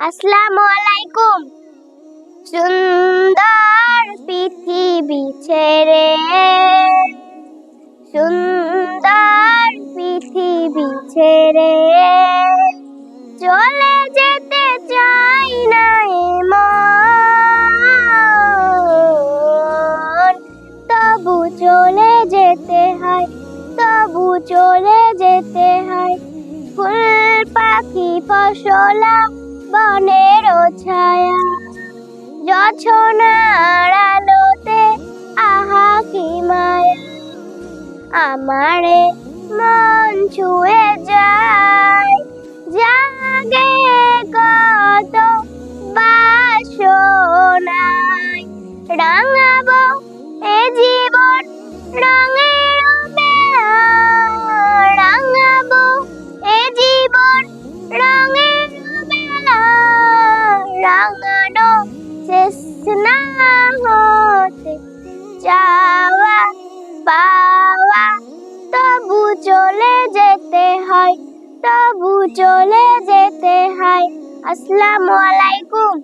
আসসালামু আলাইকুম সুন্দর পৃথিবী ছেড়ে। সুন্দর পৃথিবী ছেড়ে। চলে যেতে চাই না মন তবু চলে যেতে হয়, তবু চলে যেতে হয়। ফুল পাখি ফসলা বনের ছায়া যছনার আলোতে আহা কি মায়া। আমারে মন ছুঁয়ে রাঙানো শেষ না হতে চাওয়া পাওয়া তবু চলে যেতে হয় তবু চলে যেতে হয় আসসালামু আলাইকুম